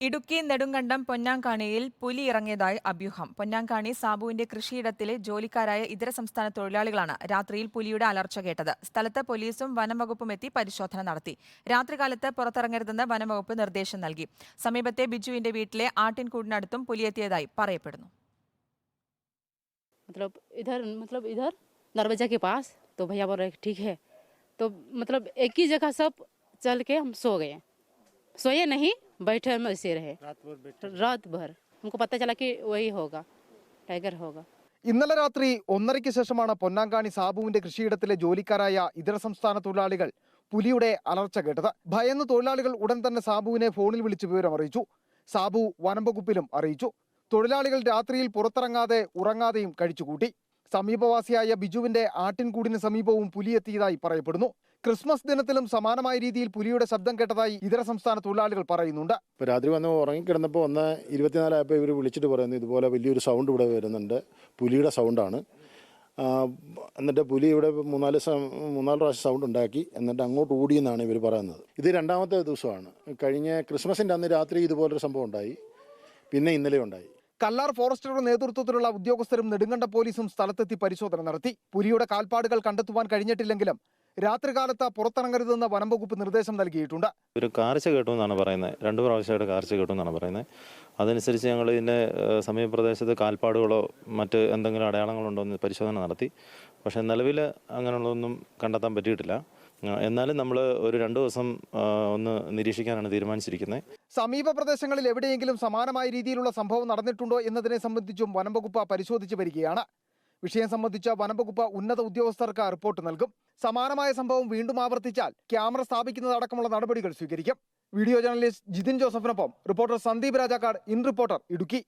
ഇടുക്കി നെടുങ്കണ്ടം പൊന്നാങ്കാണിയിൽ പുലി ഇറങ്ങിയതായി അഭ്യൂഹം പൊന്നാങ്കാണി സാബുവിന്റെ കൃഷിയിടത്തിലെ ജോലിക്കാരായ ഇതര സംസ്ഥാന തൊഴിലാളികളാണ് രാത്രിയിൽ പുലിയുടെ അലർച്ച കേട്ടത് സ്ഥലത്ത് പോലീസും വനംവകുപ്പും എത്തി പരിശോധന നടത്തി രാത്രികാലത്ത് പുറത്തിറങ്ങരുതെന്ന് വനംവകുപ്പ് നിർദ്ദേശം നൽകി സമീപത്തെ ബിജുവിന്റെ വീട്ടിലെ ആട്ടിൻകൂടിനടുത്തും പുലിയെത്തിയതായി പറയപ്പെടുന്നു मतलब इधर मतलब इधर दरवाजा के पास तो भैया बोल रहे ठीक है तो मतलब एक ही जगह सब चल के हम सो गए सोए नहीं बैठे हम ऐसे रहे रात भर हमको पता चला कि वही होगा टाइगर होगा ഇന്നലെ രാത്രി ഒന്നരയ്ക്ക് ശേഷമാണ് പൊന്നാങ്കാണി സാബുവിന്റെ കൃഷിയിടത്തിലെ ജോലിക്കാരായ ഇതര സംസ്ഥാന തൊഴിലാളികൾ പുലിയുടെ അലർച്ച കേട്ടത് ഭയന്ന് തൊഴിലാളികൾ ഉടൻ തന്നെ സാബുവിനെ ഫോണിൽ വിളിച്ച് വിവരം അറിയിച്ചു സാബു വനംവകുപ്പിലും അറിയിച്ചു തൊഴിലാളികൾ രാത്രിയിൽ പുറത്തിറങ്ങാതെ ഉറങ്ങാതെയും കഴിച്ചുകൂട്ടി സമീപവാസിയായ ബിജുവിന്റെ ആട്ടിൻകൂടിന് സമീപവും പുലിയെത്തിയതായി പറയപ്പെടുന്നു ക്രിസ്മസ് ദിനത്തിലും സമാനമായ രീതിയിൽ പുലിയുടെ ശബ്ദം കേട്ടതായി ഇതര സംസ്ഥാന തൊഴിലാളികൾ പറയുന്നുണ്ട്. ഇപ്പോൾ രാത്രി വന്ന് ഉറങ്ങിക്കിടന്നപ്പോൾ ഒന്ന് ഇരുപത്തിനാലായപ്പോൾ ഇവർ വിളിച്ചിട്ട് പറയുന്നു ഇതുപോലെ വലിയൊരു സൗണ്ട് ഇവിടെ വരുന്നുണ്ട്. പുലിയുടെ സൗണ്ടാണ് എന്നിട്ട് പുലി ഇവിടെ മൂന്നാൽ മൂന്നാൽ പ്രാവശ്യം സൗണ്ട് ഉണ്ടാക്കി എന്നിട്ട് അങ്ങോട്ട് ഓടിയെന്നാണ് ഇവർ പറയുന്നത്. ഇത് രണ്ടാമത്തെ ദിവസമാണ്. കഴിഞ്ഞ ക്രിസ്മസിന്റെ അന്ന് രാത്രി ഇതുപോലൊരു സംഭവം ഉണ്ടായി. പിന്നെ ഇന്നലെ ഉണ്ടായി. കല്ലാർ ഫോറസ്റ്ററുടെ നേതൃത്വത്തിലുള്ള ഉദ്യോഗസ്ഥരും നെടുങ്കണ്ട പോലീസും സ്ഥലത്തെത്തി പരിശോധന നടത്തി. പുലിയുടെ കാൽപ്പാടുകൾ കണ്ടെത്തുവാൻ കഴിഞ്ഞിട്ടില്ലെങ്കിലും രാത്രികാലത്ത് പുറത്തിറങ്ങരുതെന്ന് വനംവകുപ്പ് നിർദ്ദേശം നൽകിയിട്ടുണ്ട്. ഒരു കാർച്ച കേട്ടു എന്നാണ് പറയുന്നത്. രണ്ട് പ്രാവശ്യമായിട്ട് കാർച്ച കേട്ടു എന്നാണ് പറയുന്നത്. അതനുസരിച്ച് ഞങ്ങൾ ഇതിന്റെ സമീപപ്രദേശത്ത് കാൽപ്പാടുകളോ മറ്റ് എന്തെങ്കിലും അടയാളങ്ങളുണ്ടോ എന്ന് പരിശോധന നടത്തി. പക്ഷേ നിലവിൽ അങ്ങനെയുള്ളതൊന്നും കണ്ടെത്താൻ പറ്റിയിട്ടില്ല. എന്നാലും നമ്മൾ ഒരു രണ്ടു ദിവസം ഒന്ന് നിരീക്ഷിക്കാനാണ് തീരുമാനിച്ചിരിക്കുന്നത്. സമീപ പ്രദേശങ്ങളിൽ എവിടെയെങ്കിലും സമാനമായ രീതിയിലുള്ള സംഭവം നടന്നിട്ടുണ്ടോ എന്നതിനെ സംബന്ധിച്ചും വനംവകുപ്പ് പരിശോധിച്ചു വരികയാണ്. വിഷയം സംബന്ധിച്ച വനംവകുപ്പ് ഉന്നത ഉദ്യോഗസ്ഥർക്ക് റിപ്പോർട്ട് നൽകും. സമാനമായ സംഭവം വീണ്ടും ആവർത്തിച്ചാൽ ക്യാമറ സ്ഥാപിക്കുന്നതടക്കമുള്ള നടപടികൾ സ്വീകരിക്കും. Video journalist Jithin ജോസഫിനൊപ്പം reporter Sandeep Rajakkad in reporter Idukki.